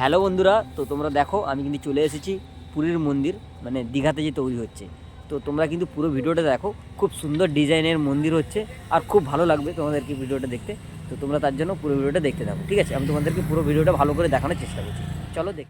Hello বন্ধুরা, তো তোমরা দেখো, আমি কিন্তু চলে এসেছি পুরীর মন্দির মানে দীঘাতে যে তৈরি হচ্ছে। তো তোমরা কিন্তু পুরো ভিডিওটা দেখো, খুব সুন্দর ডিজাইনের মন্দির হচ্ছে আর খুব ভালো লাগবে তোমাদেরকে ভিডিওটা দেখতে। তো তোমরা তার জন্য পুরো ভিডিওটা দেখতে থাকো, ঠিক আছে? আমি তোমাদেরকে পুরো ভিডিওটা ভালো করে দেখানোর চেষ্টা করছি। চলো দেখ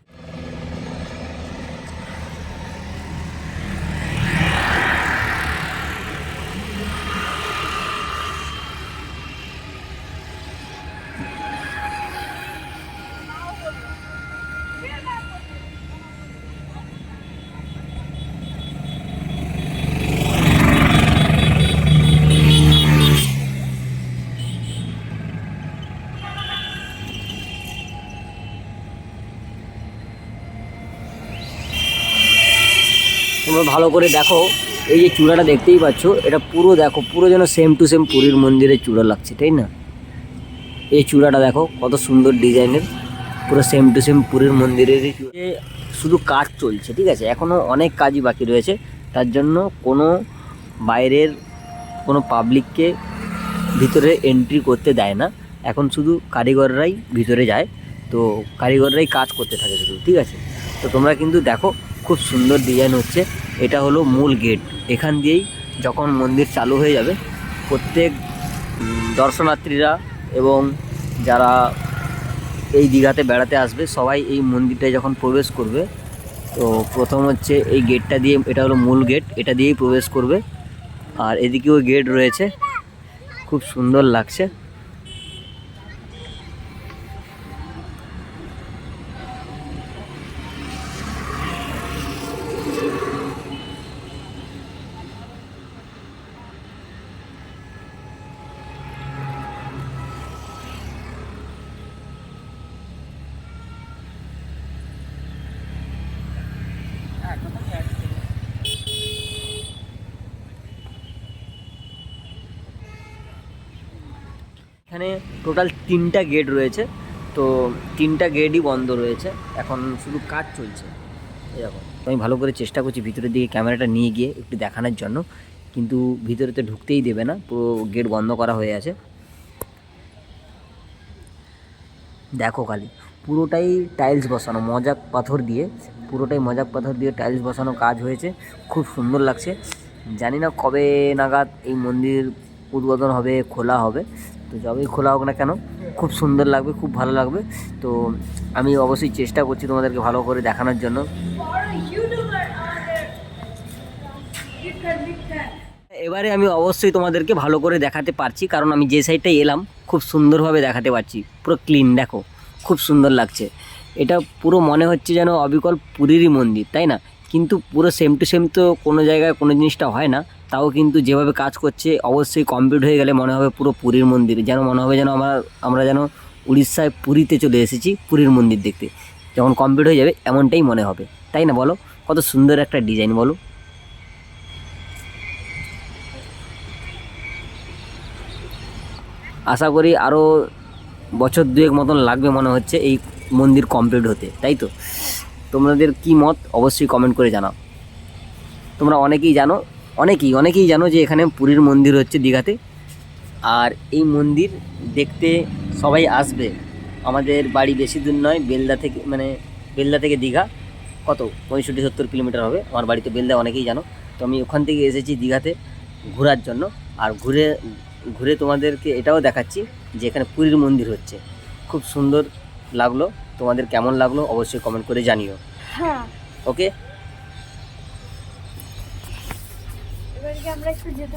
তোমরা ভালো করে দেখো। এই যে চূড়াটা দেখতেই পাচ্ছ, এটা পুরো দেখো, পুরো যেন সেম টু সেম পুরীর মন্দিরের চূড়া লাগছে, তাই না? এই চূড়াটা দেখো, কত সুন্দর ডিজাইনের, পুরো সেম টু সেম পুরীর মন্দিরেরই শুধু কাজ চলছে, ঠিক আছে? এখনও অনেক কাজই বাকি রয়েছে। তার জন্য কোনো বাইরের, কোনো পাবলিককে ভিতরে এন্ট্রি করতে দেয় না। এখন শুধু কারিগররাই ভিতরে যায়। তো কারিগররাই কাজ করতে থাকে শুধু, ঠিক আছে? তো তোমরা কিন্তু দেখো খুব সুন্দর ডিজাইন হচ্ছে। এটা হলো মূল গেট এখান দিয়েই যখন মন্দির চালু হয়ে যাবে, প্রত্যেক দর্শনার্থীরা এবং যারা এই দীঘাতে বেড়াতে আসবে, সবাই এই মন্দিরটায় যখন প্রবেশ করবে, তো প্রথম হচ্ছে এই গেটটা দিয়ে, এটা হলো মূল গেট এটা দিয়েই প্রবেশ করবে। আর এদিকেও গেট রয়েছে। খুব সুন্দর লাগছে। এখানে টোটাল তিনটা গেট রয়েছে, তো তিনটা গেটই বন্ধ রয়েছে। এখন শুধু কাজ চলছে, এরকম। আমি ভালো করে চেষ্টা করছি ভিতরের দিকে ক্যামেরাটা নিয়ে গিয়ে একটু দেখানোর জন্য। কিন্তু ভিতরেতে ঢুকতেই দেবে না, পুরো গেট বন্ধ করা হয়ে আছে। দেখো খালি, পুরোটাই টাইলস বসানো, মজাক পাথর দিয়ে, পুরোটাই মজাক পাথর দিয়ে টাইলস বসানো কাজ হয়েছে। খুব সুন্দর লাগছে। জানি না কবে নাগাদ এই মন্দির উদ্বোধন হবে, খোলা হবে। তো যবেই খোলা হোক না কেন, খুব সুন্দর লাগবে, খুব ভালো লাগবে। তো আমি অবশ্যই চেষ্টা করছি তোমাদেরকে ভালো করে দেখানোর জন্য। এবারে আমি অবশ্যই তোমাদেরকে ভালো করে দেখাতে পারছি, কারণ আমি যে সাইডটায় এলাম, খুব সুন্দরভাবে দেখাতে পারছি। পুরো ক্লিন দেখো, খুব সুন্দর লাগছে। এটা পুরো মনে হচ্ছে যেন অবিকল পুরীরই মন্দির, তাই না? কিন্তু পুরো সেম টু সেম তো কোনো জায়গায় কোনো জিনিসটা হয় না, তাও কিন্তু যেভাবে কাজ করছে, অবশ্যই কমপ্লিট হয়ে গেলে মনে হবে পুরো পুরীর মন্দির, যেন মনে হবে যেন আমরা আমরা যেন উড়িষ্যায় পুরীতে চলে এসেছি পুরীর মন্দির দেখতে। যখন কমপ্লিট হয়ে যাবে, এমনটাই মনে হবে, তাই না বলো? কত সুন্দর একটা ডিজাইন বলো। আশা করি আরও বছর দুয়েক মতন লাগবে মনে হচ্ছে এই মন্দির কমপ্লিট হতে, তাই তো? তোমাদের কি মত? অবশ্যই কমেন্ট করে জানাও। তোমরা অনেকেই জানো, অনেকেই অনেকেই জানো যে এখানে পুরীর মন্দির হচ্ছে দীঘাতে। আর এই মন্দির দেখতে সবাই আসবে। আমাদের বাড়ি বেশি দূর নয়, বেলদা থেকে মানে বেলদা থেকে দীঘা। কত? পঁয়ষট্টি, সত্তর কিলোমিটার হবে। আমার বাড়িতে বেলদা অনেকেই জানো। তো আমি ওখান থেকে এসেছি দীঘাতে ঘোরার জন্য। আর ঘুরে ঘুরে তোমাদেরকে এটাও দেখাচ্ছি যে এখানে পুরীর মন্দির হচ্ছে। খুব সুন্দর লাগল। তোমাদের কেমন লাগল অবশ্যই কমেন্ট করে জানিও। হ্যাঁ। ওকে আমরা একটু যেতে